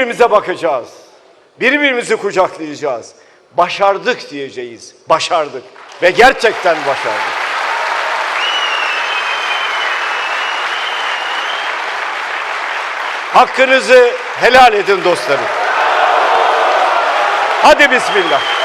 Birbirimize bakacağız. Birbirimizi kucaklayacağız. Başardık diyeceğiz. Başardık. Ve gerçekten başardık. Hakkınızı helal edin dostlarım. Hadi bismillah.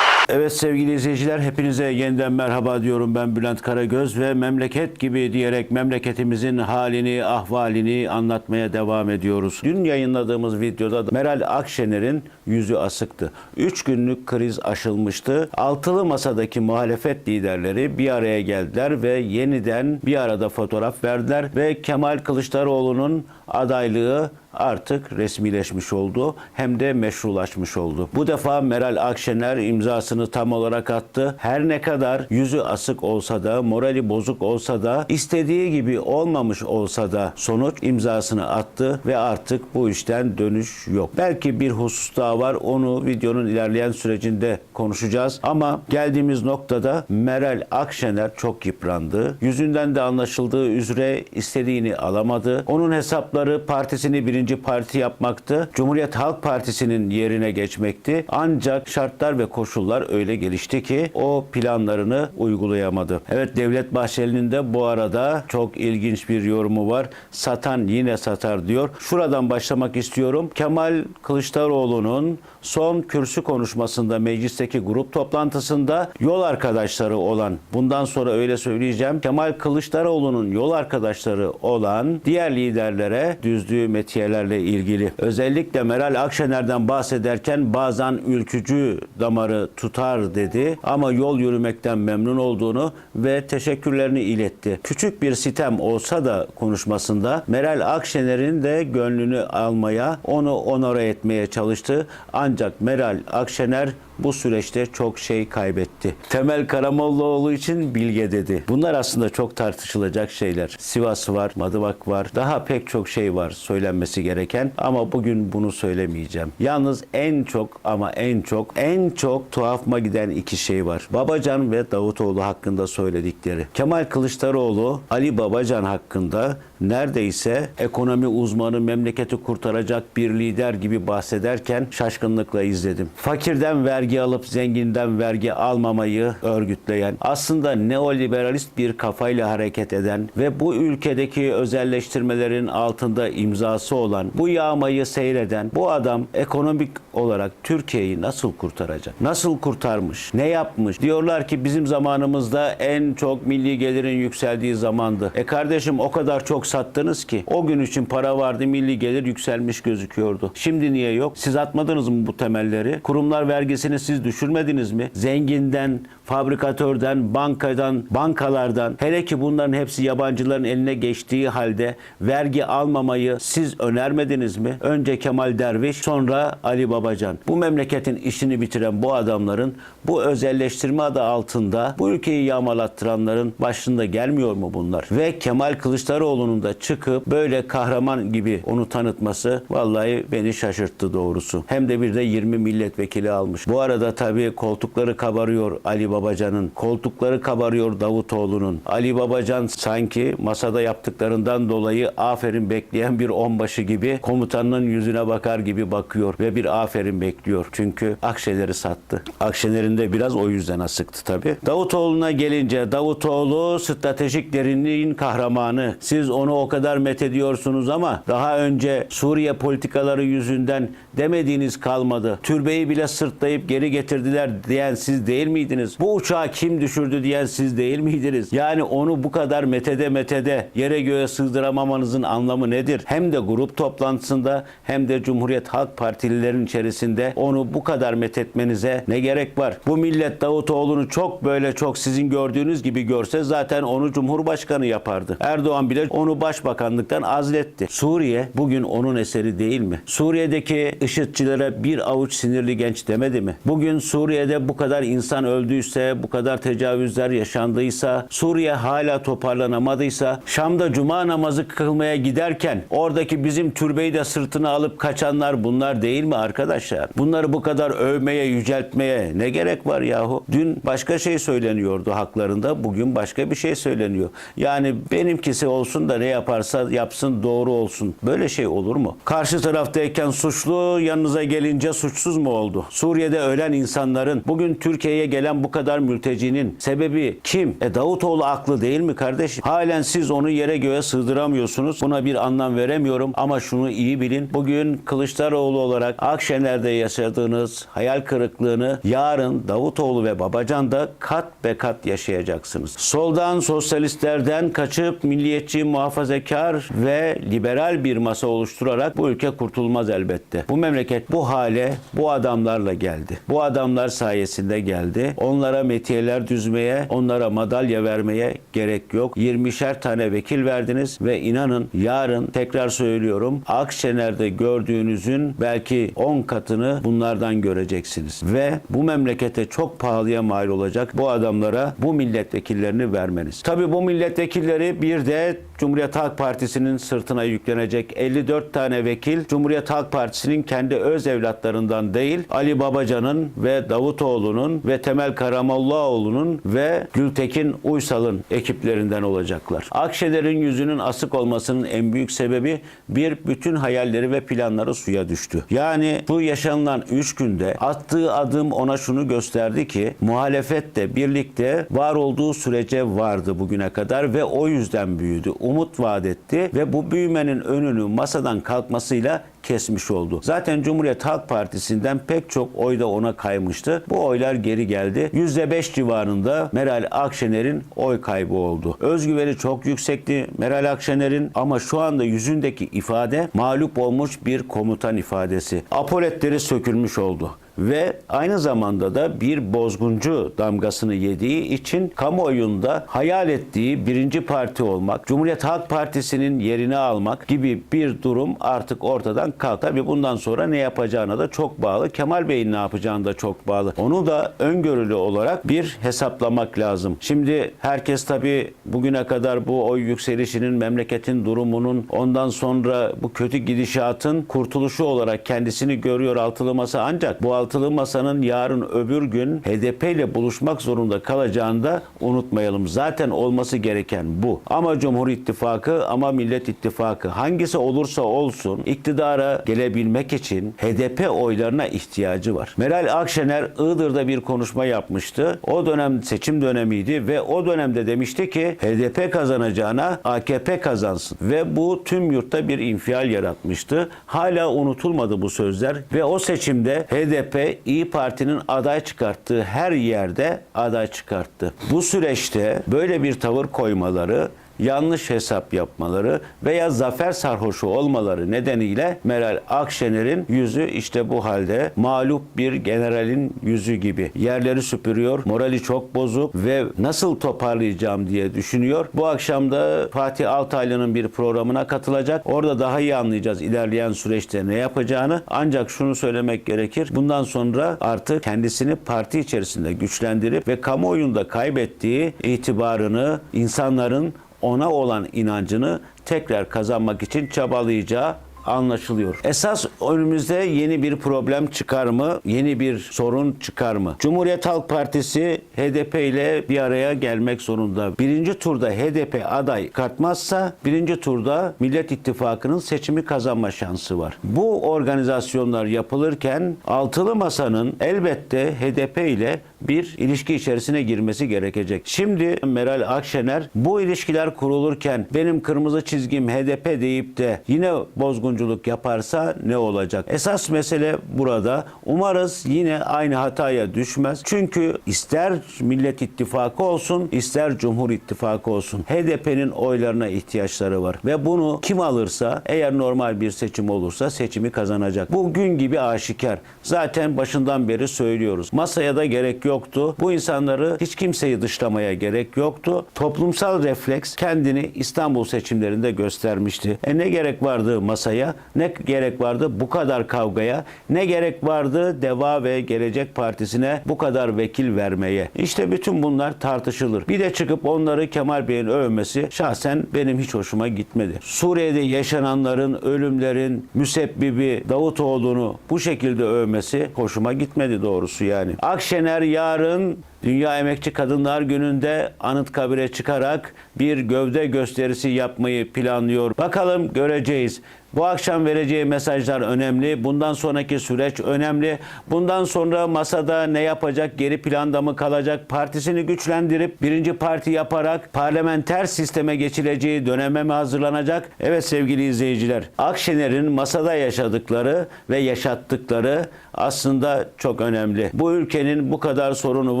Evet sevgili izleyiciler hepinize yeniden merhaba diyorum ben Bülent Karagöz ve memleket gibi diyerek memleketimizin halini, ahvalini anlatmaya devam ediyoruz. Dün yayınladığımız videoda da Meral Akşener'in yüzü asıktı. Üç günlük kriz aşılmıştı. Altılı masadaki muhalefet liderleri bir araya geldiler ve yeniden bir arada fotoğraf verdiler ve Kemal Kılıçdaroğlu'nun adaylığı artık resmileşmiş oldu hem de meşrulaşmış oldu. Bu defa Meral Akşener imzasını tam olarak attı. Her ne kadar yüzü asık olsa da, morali bozuk olsa da, istediği gibi olmamış olsa da sonuç imzasını attı ve artık bu işten dönüş yok. Belki bir husus daha var. Onu videonun ilerleyen sürecinde konuşacağız. Ama geldiğimiz noktada Meral Akşener çok yıprandı. Yüzünden de anlaşıldığı üzere istediğini alamadı. Onun hesapları partisini birinci parti yapmaktı. Cumhuriyet Halk Partisi'nin yerine geçmekti. Ancak şartlar ve koşullar öyle gelişti ki o planlarını uygulayamadı. Evet Devlet Bahçeli'nin de bu arada çok ilginç bir yorumu var. Satan yine satar diyor. Şuradan başlamak istiyorum. Kemal Kılıçdaroğlu'nun son kürsü konuşmasında meclisteki grup toplantısında yol arkadaşları olan bundan sonra öyle söyleyeceğim. Kemal Kılıçdaroğlu'nun yol arkadaşları olan diğer liderlere düzdüğü metiyelerle ilgili. Özellikle Meral Akşener'den bahsederken bazen ülkücü damarı tutar dedi ama yol yürümekten memnun olduğunu ve teşekkürlerini iletti. Küçük bir sitem olsa da konuşmasında Meral Akşener'in de gönlünü almaya, onu onore etmeye çalıştı. Ancak Meral Akşener bu süreçte çok şey kaybetti. Temel Karamollaoğlu için bilge dedi. Bunlar aslında çok tartışılacak şeyler. Sivas var, Madıvak var. Daha pek çok şey var söylenmesi gereken ama bugün bunu söylemeyeceğim. Yalnız en çok ama en çok en çok tuhafıma giden iki şey var. Babacan ve Davutoğlu hakkında söyledikleri. Kemal Kılıçdaroğlu Ali Babacan hakkında neredeyse ekonomi uzmanı memleketi kurtaracak bir lider gibi bahsederken şaşkınlıkla izledim. Fakirden vergi alıp zenginden vergi almamayı örgütleyen, aslında neoliberalist bir kafayla hareket eden ve bu ülkedeki özelleştirmelerin altında imzası olan, bu yağmayı seyreden bu adam ekonomik olarak Türkiye'yi nasıl kurtaracak? Nasıl kurtarmış? Ne yapmış? Diyorlar ki bizim zamanımızda en çok milli gelirin yükseldiği zamandı. E kardeşim o kadar çok sattınız ki o gün için para vardı milli gelir yükselmiş gözüküyordu. Şimdi niye yok? Siz atmadınız mı bu temelleri? Kurumlar vergisini siz düşürmediniz mi? Zenginden, fabrikatörden, bankadan, bankalardan hele ki bunların hepsi yabancıların eline geçtiği halde vergi almamayı siz önermediniz mi? Önce Kemal Derviş, sonra Ali Babacan. Bu memleketin işini bitiren bu adamların bu özelleştirme adı altında bu ülkeyi yağmalattıranların başında gelmiyor mu bunlar? Ve Kemal Kılıçdaroğlu'nun da çıkıp böyle kahraman gibi onu tanıtması vallahi beni şaşırttı doğrusu. Hem de bir de 20 milletvekili almış. Bu arada tabii koltukları kabarıyor Ali Babacan'ın. Koltukları kabarıyor Davutoğlu'nun. Ali Babacan sanki masada yaptıklarından dolayı aferin bekleyen bir onbaşı gibi komutanının yüzüne bakar gibi bakıyor ve bir aferin bekliyor. Çünkü Akşener'i sattı. Akşener'in de biraz o yüzden asıktı tabii. Davutoğlu'na gelince Davutoğlu stratejik derinliğin kahramanı. Siz onu o kadar methediyorsunuz ama daha önce Suriye politikaları yüzünden demediğiniz kalmadı. Türbeyi bile sırtlayıp geri getirdiler diyen siz değil miydiniz? Bu uçağı kim düşürdü diyen siz değil miydiniz? Yani onu bu kadar metede metede yere göğe sığdıramamanızın anlamı nedir? Hem de grup toplantısında hem de Cumhuriyet Halk Partililerin içerisinde onu bu kadar methetmenize ne gerek var? Bu millet Davutoğlu'nu çok böyle çok sizin gördüğünüz gibi görse zaten onu Cumhurbaşkanı yapardı. Erdoğan bile onu başbakanlıktan azletti. Suriye bugün onun eseri değil mi? Suriye'deki IŞİD'çilere bir avuç sinirli genç demedi mi? Bugün Suriye'de bu kadar insan öldüyse, bu kadar tecavüzler yaşandıysa, Suriye hala toparlanamadıysa, Şam'da cuma namazı kılmaya giderken oradaki bizim türbeyi de sırtına alıp kaçanlar bunlar değil mi arkadaşlar? Bunları bu kadar övmeye, yüceltmeye ne gerek var yahu? Dün başka şey söyleniyordu haklarında, bugün başka bir şey söyleniyor. Yani benimkisi olsun da ne yaparsa yapsın doğru olsun. Böyle şey olur mu? Karşı taraftayken suçlu, yanınıza gelince suçsuz mu oldu? Suriye'de ölen insanların, bugün Türkiye'ye gelen bu kadar mültecinin sebebi kim? E Davutoğlu aklı değil mi kardeşim? Halen siz onu yere göğe sığdıramıyorsunuz. Buna bir anlam veremiyorum ama şunu iyi bilin. Bugün Kılıçdaroğlu olarak Akşener'de yaşadığınız hayal kırıklığını yarın Davutoğlu ve Babacan'da kat be kat yaşayacaksınız. Soldan sosyalistlerden kaçıp milliyetçi, muhafazakar ve liberal bir masa oluşturarak bu ülke kurtulmaz elbette. Bu memleket bu hale bu adamlarla geldi. Bu adamlar sayesinde geldi. Onlara metiyeler düzmeye, onlara madalya vermeye gerek yok. 20'şer tane vekil verdiniz ve inanın yarın tekrar söylüyorum Akşener'de gördüğünüzün belki 10 katını bunlardan göreceksiniz. Ve bu memlekete çok pahalıya mal olacak bu adamlara bu milletvekillerini vermeniz. Tabii bu milletvekilleri bir de Cumhuriyet Halk Partisi'nin sırtına yüklenecek 54 tane vekil Cumhuriyet Halk Partisi'nin kendi öz evlatlarından değil Ali Babacan'ın ve Davutoğlu'nun ve Temel Karamollaoğlu'nun ve Gültekin Uysal'ın ekiplerinden olacaklar. Akşener'in yüzünün asık olmasının en büyük sebebi bir bütün hayalleri ve planları suya düştü. Yani bu yaşanılan 3 günde attığı adım ona şunu gösterdi ki muhalefet de birlikte var olduğu sürece vardı bugüne kadar ve o yüzden büyüdü. Umut vaat etti ve bu büyümenin önünü masadan kalkmasıyla kesmiş oldu. Zaten Cumhuriyet Halk Partisi'nden pek çok oy da ona kaymıştı. Bu oylar geri geldi. %5 civarında Meral Akşener'in oy kaybı oldu. Özgüveni çok yüksekti Meral Akşener'in ama şu anda yüzündeki ifade mağlup olmuş bir komutan ifadesi. Apoletleri sökülmüş oldu ve aynı zamanda da bir bozguncu damgasını yediği için kamuoyunda hayal ettiği birinci parti olmak, Cumhuriyet Halk Partisi'nin yerini almak gibi bir durum artık ortadan kalktı. Tabii bundan sonra ne yapacağına da çok bağlı. Kemal Bey'in ne yapacağına da çok bağlı. Onu da öngörülü olarak bir hesaplamak lazım. Şimdi herkes tabii bugüne kadar bu oy yükselişinin, memleketin durumunun, ondan sonra bu kötü gidişatın kurtuluşu olarak kendisini görüyor altılı masa ancak bu altılı masanın yarın öbür gün HDP ile buluşmak zorunda kalacağını da unutmayalım. Zaten olması gereken bu. Ama Cumhur İttifakı ama Millet İttifakı hangisi olursa olsun iktidara gelebilmek için HDP oylarına ihtiyacı var. Meral Akşener Iğdır'da bir konuşma yapmıştı. O dönem seçim dönemiydi ve o dönemde demişti ki HDP kazanacağına AKP kazansın ve bu tüm yurtta bir infial yaratmıştı. Hala unutulmadı bu sözler ve o seçimde HDP İyi Parti'nin aday çıkarttığı her yerde aday çıkarttı. Bu süreçte böyle bir tavır koymaları yanlış hesap yapmaları veya zafer sarhoşu olmaları nedeniyle Meral Akşener'in yüzü işte bu halde mağlup bir generalin yüzü gibi. Yerleri süpürüyor, morali çok bozuk ve nasıl toparlayacağım diye düşünüyor. Bu akşam da Fatih Altaylı'nın bir programına katılacak. Orada daha iyi anlayacağız ilerleyen süreçte ne yapacağını. Ancak şunu söylemek gerekir. Bundan sonra artık kendisini parti içerisinde güçlendirip ve kamuoyunda kaybettiği itibarını insanların ona olan inancını tekrar kazanmak için çabalayacağı anlaşılıyor. Esas önümüzde yeni bir problem çıkar mı? Yeni bir sorun çıkar mı? Cumhuriyet Halk Partisi HDP ile bir araya gelmek zorunda. Birinci turda HDP aday katmazsa birinci turda Millet İttifakı'nın seçimi kazanma şansı var. Bu organizasyonlar yapılırken altılı masanın elbette HDP ile bir ilişki içerisine girmesi gerekecek. Şimdi Meral Akşener bu ilişkiler kurulurken benim kırmızı çizgim HDP deyip de yine bozgunculuk yaparsa ne olacak? Esas mesele burada. Umarız yine aynı hataya düşmez. Çünkü ister Millet İttifakı olsun, ister Cumhur İttifakı olsun HDP'nin oylarına ihtiyaçları var. Ve bunu kim alırsa eğer normal bir seçim olursa seçimi kazanacak. Bu gün gibi aşikar. Zaten başından beri söylüyoruz. Masaya da gerek yok yoktu. Bu insanları hiç kimseyi dışlamaya gerek yoktu. Toplumsal refleks kendini İstanbul seçimlerinde göstermişti. E ne gerek vardı masaya? Ne gerek vardı bu kadar kavgaya? Ne gerek vardı Deva ve Gelecek Partisi'ne bu kadar vekil vermeye? İşte bütün bunlar tartışılır. Bir de çıkıp onları Kemal Bey'in övmesi şahsen benim hiç hoşuma gitmedi. Suriye'de yaşananların, ölümlerin müsebbibi Davutoğlu'nu bu şekilde övmesi hoşuma gitmedi doğrusu yani. Akşener yarın Dünya Emekçi Kadınlar Günü'nde Anıtkabir'e çıkarak bir gövde gösterisi yapmayı planlıyor. Bakalım göreceğiz. Bu akşam vereceği mesajlar önemli. Bundan sonraki süreç önemli. Bundan sonra masada ne yapacak, geri planda mı kalacak, partisini güçlendirip birinci parti yaparak parlamenter sisteme geçileceği döneme mi hazırlanacak? Evet sevgili izleyiciler, Akşener'in masada yaşadıkları ve yaşattıkları aslında çok önemli. Bu ülkenin bu kadar sorunu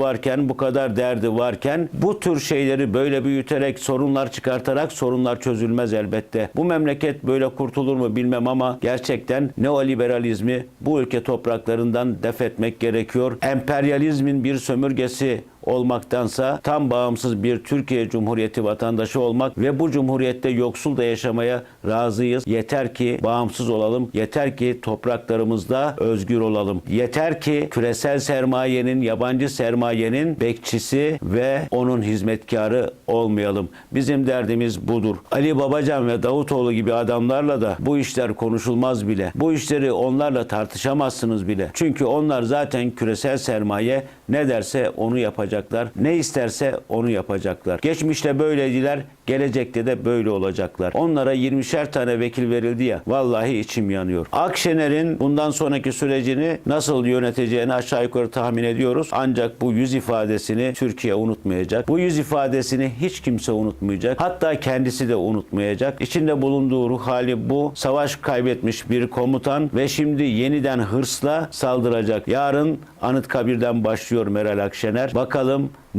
varken, bu kadar derdi varken bu tür şeyleri böyle büyüterek, sorunlar çıkartarak sorunlar çözülmez elbette. Bu memleket böyle kurtulur mu bilmem ama gerçekten neoliberalizmi bu ülke topraklarından def etmek gerekiyor. Emperyalizmin bir sömürgesi olmaktansa tam bağımsız bir Türkiye Cumhuriyeti vatandaşı olmak ve bu cumhuriyette yoksul da yaşamaya razıyız. Yeter ki bağımsız olalım. Yeter ki topraklarımızda özgür olalım. Yeter ki küresel sermayenin, yabancı sermayenin bekçisi ve onun hizmetkarı olmayalım. Bizim derdimiz budur. Ali Babacan ve Davutoğlu gibi adamlarla da bu işler konuşulmaz bile. Bu işleri onlarla tartışamazsınız bile. Çünkü onlar zaten küresel sermaye ne derse onu yapacaklar. Ne isterse onu yapacaklar. Geçmişte böyleydiler, gelecekte de böyle olacaklar. Onlara 20'şer tane vekil verildi ya. Vallahi içim yanıyor. Akşener'in bundan sonraki sürecini nasıl yöneteceğini aşağı yukarı tahmin ediyoruz. Ancak bu yüz ifadesini Türkiye unutmayacak. Bu yüz ifadesini hiç kimse unutmayacak. Hatta kendisi de unutmayacak. İçinde bulunduğu ruh hali bu. Savaş kaybetmiş bir komutan ve şimdi yeniden hırsla saldıracak. Yarın Anıtkabir'den başlıyor Meral Akşener. Bakalım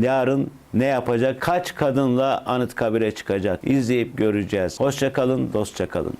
yarın ne yapacak? Kaç kadınla Anıtkabir'e çıkacak? İzleyip göreceğiz. Hoşça kalın, dostça kalın.